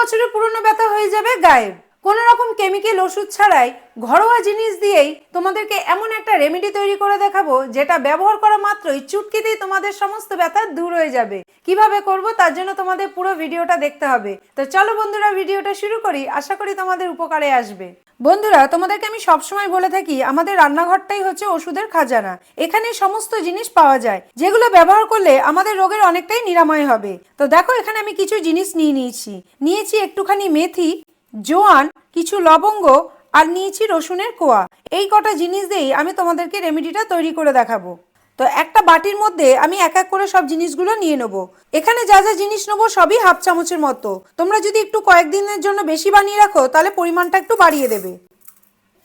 বছরের পুরনো ব্যথা হয়ে যাবে গায়েব। কোনো রকম কেমিক্যাল ওষুধ ছাড়াই ঘরোয়া জিনিস দিয়েই তোমাদেরকে এমন একটা রেমেডি তৈরি করে দেখাবো, যেটা ব্যবহার করা মাত্রই চুটকিতেই তোমাদের সমস্ত ব্যথা দূর হয়ে যাবে। কীভাবে করব তার জন্য তোমাদের পুরো ভিডিওটা দেখতে হবে। তো চলো বন্ধুরা, ভিডিওটা শুরু করি। আশা করি তোমাদের উপকারে আসবে। বন্ধুরা, তোমাদেরকে আমি সবসময় বলে থাকি, আমাদের রান্নাঘরটাই হচ্ছে ওষুধের খাজানা। এখানে সমস্ত জিনিস পাওয়া যায়, যেগুলো ব্যবহার করলে আমাদের রোগের অনেকটাই নিরাময় হবে। তো দেখো, এখানে আমি কিছু জিনিস নিয়ে নিয়েছি। নিয়েছি একটুখানি মেথি জোয়ান, কিছু লবঙ্গ আর নিয়েছি রসুনের কোয়া। এই কটা জিনিস দিয়েই আমি তোমাদেরকে রেমেডিটা তৈরি করে দেখাবো। তো একটা বাটির মধ্যে আমি এক এক করে সব জিনিসগুলো নিয়ে নেব। এখানে যা যা জিনিস নেব সবই হাফ চামচের মতো। তোমরা যদি একটু কয়েকদিনের জন্য বেশি বানিয়ে রাখো, তাহলে পরিমাণটা একটু বাড়িয়ে দেবে।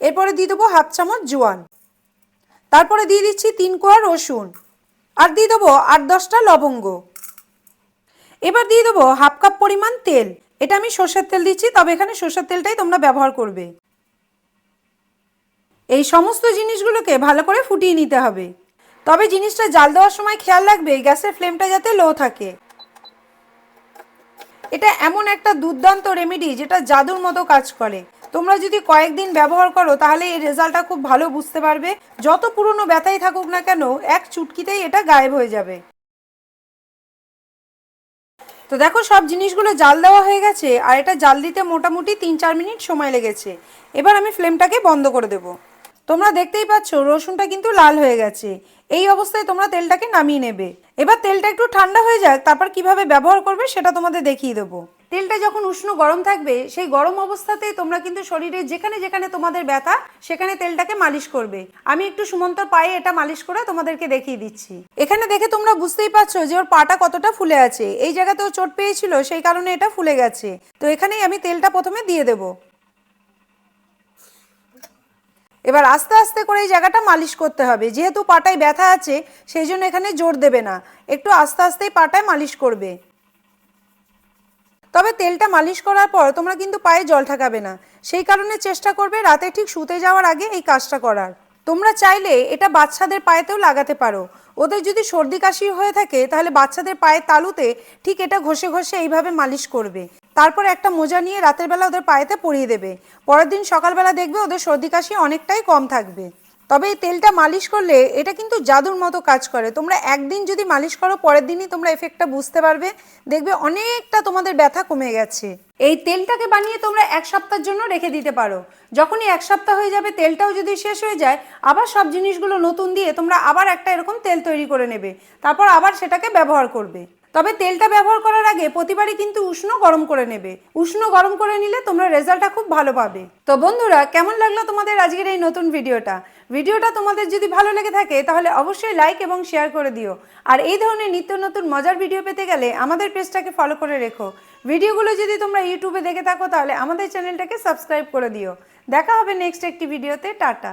এরপরে দিয়ে দেবো হাফ চামচ জোয়ান। তারপরে দিয়ে দিচ্ছি তিন কোয়া রসুন। আর দিয়ে দেবো আট দশটা লবঙ্গ। এবার দিয়ে দেবো হাফ কাপ পরিমাণ তেল। এটা আমি সর্ষের তেল দিচ্ছি, তবে এখানে সর্ষের তেলটাই তোমরা ব্যবহার করবে। এই সমস্ত জিনিসগুলোকে ভালো করে ফুটিয়ে নিতে হবে। তবে জিনিসটা জাল দেওয়ার সময় খেয়াল রাখবে, গ্যাসের ফ্লেমটা যাতে লো থাকে। এটা এমন একটা দুর্দান্ত রেমেডি যেটা জাদুর মতো কাজ করে। তোমরা যদি কয়েকদিন ব্যবহার করো, তাহলে এই রেজাল্টটা খুব ভালো বুঝতে পারবে। যত পুরনো ব্যথাই থাকুক না কেন, এক চুটকিতেই এটা গায়েব হয়ে যাবে। তো দেখো, সব জিনিসগুলো জাল দেওয়া হয়ে গেছে, আর এটা জাল দিতে মোটামুটি তিন চার মিনিট সময় লেগেছে। এবার আমি ফ্লেমটাকে বন্ধ করে দেব। তোমরা দেখতেই পাচ্ছ, রসুনটা কিন্তু লাল হয়ে গেছে। এই অবস্থায় তোমরা তেলটাকে নামিয়ে নেবে। এবার তেলটা একটু ঠান্ডা হয়ে যাক, তারপর কীভাবে ব্যবহার করবে সেটা তোমাদের দেখিয়ে দেবো। তেলটা যখন উষ্ণ গরম থাকবে, সেই গরম অবস্থাতেই তোমরা কিন্তু শরীরে যেখানে যেখানে তোমাদের ব্যথা, সেখানে তেলটাকে মালিশ করবে। আমি একটু সুমন্তর পায়ে এটা মালিশ করে তোমাদেরকে দেখিয়ে দিচ্ছি। এখানে দেখে তোমরা বুঝতেই পারছ যে ওর পাটা কতটা ফুলে আছে। এই জায়গাতে ও চোট পেয়েছিল, সেই কারণে এটা ফুলে গেছে। তো এখানেই আমি তেলটা প্রথমে দিয়ে দেবো। এবার আস্তে আস্তে করে এই জায়গাটা মালিশ করতে হবে। যেহেতু পাটায় ব্যথা আছে, সেই জন্য এখানে জোর দেবে না। একটু আস্তে আস্তেই পাটায় মালিশ করবে। তবে তেলটা মালিশ করার পর তোমরা কিন্তু পায়ে জল ঠাকাবে না। সেই কারণে চেষ্টা করবে রাতে ঠিক শুতে যাওয়ার আগে এই কাজটা করার। তোমরা চাইলে এটা বাচ্চাদের পায়েতেও লাগাতে পারো। ওদের যদি সর্দি কাশি হয়ে থাকে, তাহলে বাচ্চাদের পায়ের তালুতে ঠিক এটা ঘষে ঘষে এইভাবে মালিশ করবে। তারপর একটা মোজা নিয়ে রাতের বেলা ওদের পায়েতে পরিয়ে দেবে। পরের দিন সকালবেলা দেখবে ওদের সর্দি কাশি অনেকটাই কম থাকবে। তবে এই তেলটা মালিশ করলে এটা কিন্তু জাদুর মতো কাজ করে। তোমরা একদিন যদি মালিশ করো, পরের দিনই তোমরা এফেক্টটা বুঝতে পারবে। দেখবে অনেকটা তোমাদের ব্যথা কমে গেছে। এই তেলটাকে বানিয়ে তোমরা এক সপ্তাহের জন্য রেখে দিতে পারো। যখনই এক সপ্তাহ হয়ে যাবে, তেলটাও যদি শেষ হয়ে যায়, আবার সব জিনিসগুলো নতুন দিয়ে তোমরা আবার একটা এরকম তেল তৈরি করে নেবে। তারপর আবার সেটাকে ব্যবহার করবে। তবে তেলটা ব্যবহার করার আগে প্রতিবারই কিন্তু উষ্ণ গরম করে নেবে। উষ্ণ গরম করে নিলে তোমরা রেজাল্টটা খুব ভালো পাবে। তো বন্ধুরা, কেমন লাগল তোমাদের আজকের এই নতুন ভিডিওটা? ভিডিওটা তোমাদের যদি ভালো লেগে থাকে, তাহলে অবশ্যই লাইক এবং শেয়ার করে দিও। আর এই ধরনের নিত্য নতুন মজার ভিডিও পেতে গেলে আমাদের পেজটাকে ফলো করে রেখো। ভিডিওগুলো যদি তোমরা ইউটিউবে দেখে থাকো, তাহলে আমাদের চ্যানেলটাকে সাবস্ক্রাইব করে দিও। দেখা হবে নেক্সট একটি ভিডিওতে টাটা।